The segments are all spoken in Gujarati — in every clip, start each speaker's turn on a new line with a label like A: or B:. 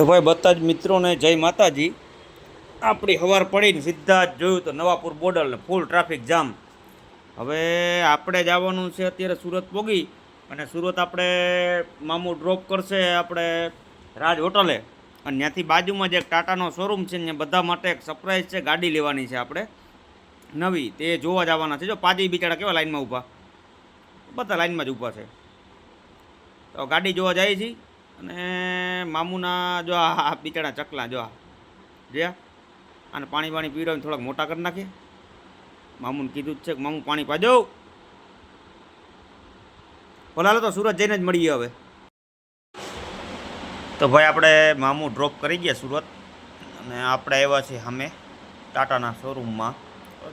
A: તો ભાઈ બધા જ મિત્રોને જય માતાજી. આપણી હવાર પડીને સીધા જ જોયું તો Navapur border full traffic jam હવે આપણે જવાનું છે અત્યારે સુરત પોગી અને સુરત આપણે મામુ ડ્રોપ કરશે આપણે રાજ હોટલે. અને ત્યાંથી બાજુમાં જે એક ટાટાનો શોરૂમ છે ને બધા માટે એક સરપ્રાઈઝ છે, ગાડી લેવાની છે આપણે. નવી, તે જોવા જવાના છે. જો પાજી બિચારા કેવા લાઈનમાં ઊભા? બધા લાઈનમાં જ ઊભા છે. તો ગાડી જોવા જાય છે. અને મામુના જો આ બિચારા ચકલા જો આ. જોયા અને પાણી પાણી પીવડાવીને થોડાક મોટા કરી નાખીએ મામુને કીધું જ છે કે મામુ પાણી પાજો ભલાલો તો સુરત જઈને જ મળીએ હવે. તો ભાઈ આપણે મામુ ડ્રોપ કરી ગયા સુરત. અને આપણે આવ્યા છીએ સામે ટાટાના શોરૂમમાં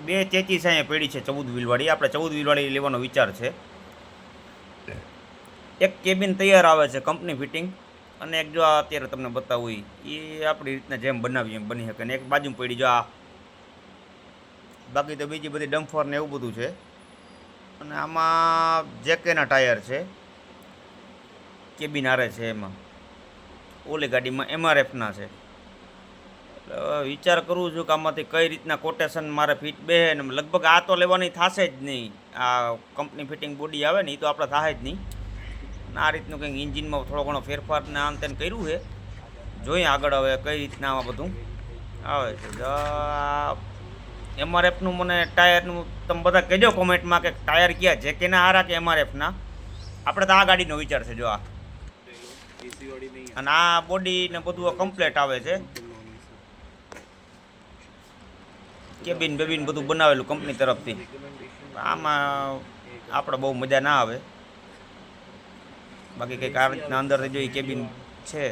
A: બે ચેચીસ અહીંયા પેઢી છે ચૌદ વ્હીલવાળી આપણે ચૌદ વ્હીલવાળી લેવાનો વિચાર છે. એક કેબિન તૈયાર આવે છે કંપની ફિટિંગ અને એક જો આ અત્યારે તમને બતાવું એ આપણી રીતના જેમ બનાવીએ એમ બની શકે. ને એક બાજુ પડી જો આ. બાકી તો બીજી બધી ડમ્ફર ને એવું બધું છે. અને આમાં જેકેના ટાયર છે, કેબિન આરે છે એમાં. ઓલી ગાડીમાં એમઆરએફના છે. એટલે વિચાર કરું છું કે આમાંથી કઈ રીતના કોટેશન મારે ફિટ બે લગભગ આ તો લેવાની થશે જ નહીં. આ કંપની ફિટિંગ બોડી આવે ને એ તો આપણે થાય જ નહીં. આ રીતનું કંઈક ઇન્જિનમાં થોડો ઘણો ફેરફાર ને આમ તેમ કર્યું છે. જોઈએ આગળ હવે કઈ રીતના આમાં બધું આવે છે. એમઆરએફનું મને ટાયરનું તમે બધા કહેજો કોમેન્ટમાં કે ટાયર ક્યાં છે કે ના હારા કે એમઆરએફના આપણે તો આ ગાડીનો વિચાર છે, જો આ. અને આ બોડી ને બધું કમ્પ્લેટ આવે છે. કેબિન બેબિન બધું બનાવેલું કંપની તરફથી. આમાં આપણે બહુ મજા ના આવે. બાકી કંઈક આ રીતના અંદરથી જો કેબિન છે.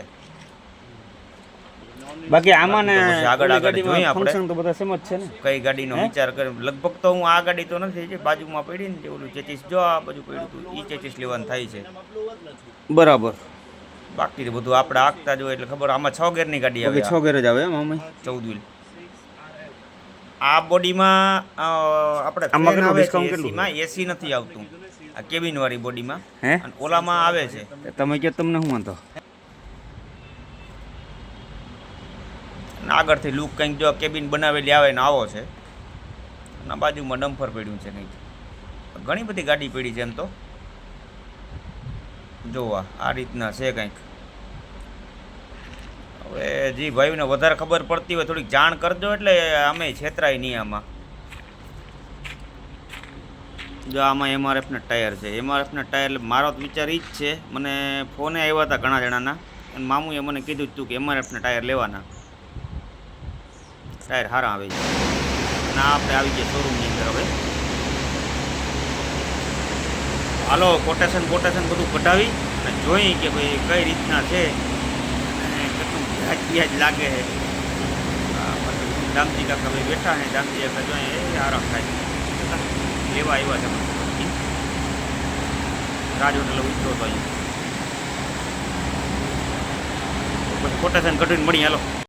B: બાકી આમાં ને
A: આગળ આગળ જોઈએ આપણે.
B: તો બધા સેમ જ છે ને?
A: કઈ ગાડીનો વિચાર કરે લગભગ તો હું આ ગાડી તો નથી જે બાજુમાં પડી ને જે ઓલું ચેચીસ જો આ બાજુ પડ્યું હતું એ ચેચીસ લેવાનું થાય છે.
B: બરાબર.
A: બાકી બધું આપણે આખતા જોઈએ એટલે ખબર આમાં છ ગેરની ગાડી આવે
B: છ ગેર જ આવે એમ અમે
A: ચૌદ વ્હીલ. આ બોડીમાં આપણે
B: આમાં કેટલું
A: આવે
B: કેટલું?
A: એસી નથી આવતું. આ કેબિન વાળી બોડીમાં
B: હે?
A: અને ઓલામાં આવે છે.
B: તમે કહો તમને શું વાંધો?
A: આગળથી લુક કંઈક જો કેબિન બનાવેલી આવે ને આવો છે. અને બાજુમાં ડમ્ફર પડ્યું છે કંઈક. ઘણી બધી ગાડી પડી છે એમ તો. જોવા આ રીતના છે કંઈક. હવે જે ભાઈને વધારે ખબર પડતી હોય થોડીક જાણ કરજો એટલે અમે છેતરાય નહીં આમાં. જો આમાં એમઆરએફના ટાયર છે. એમઆરએફના ટાયર, એટલે મારો વિચાર એ જ છે. મને ફોને આવ્યા હતા ઘણા જણાના. અને મામુએ મને કીધું હતું કે એમઆરએફના ટાયર લેવાના. ટાયર સારા આવે છે. અને આ આપણે આવી ગયા શોરૂમની અંદર હવે. હાલો કોટેશન કોટેશન બધું કઢાવી અને જોઈ કે ભાઈ કઈ રીતના છે. અને કેટલું વ્યાજ વ્યાજ લાગે છે. દામજી કાકા ભાઈ બેઠા ને દામજી કાકા જોઈએ આરામ થાય લેવા આવ્યા છે. રાજ હોટલ ઉતરો તો અહીંયા. પછી કોટેશન કઢીને મળી હાલો.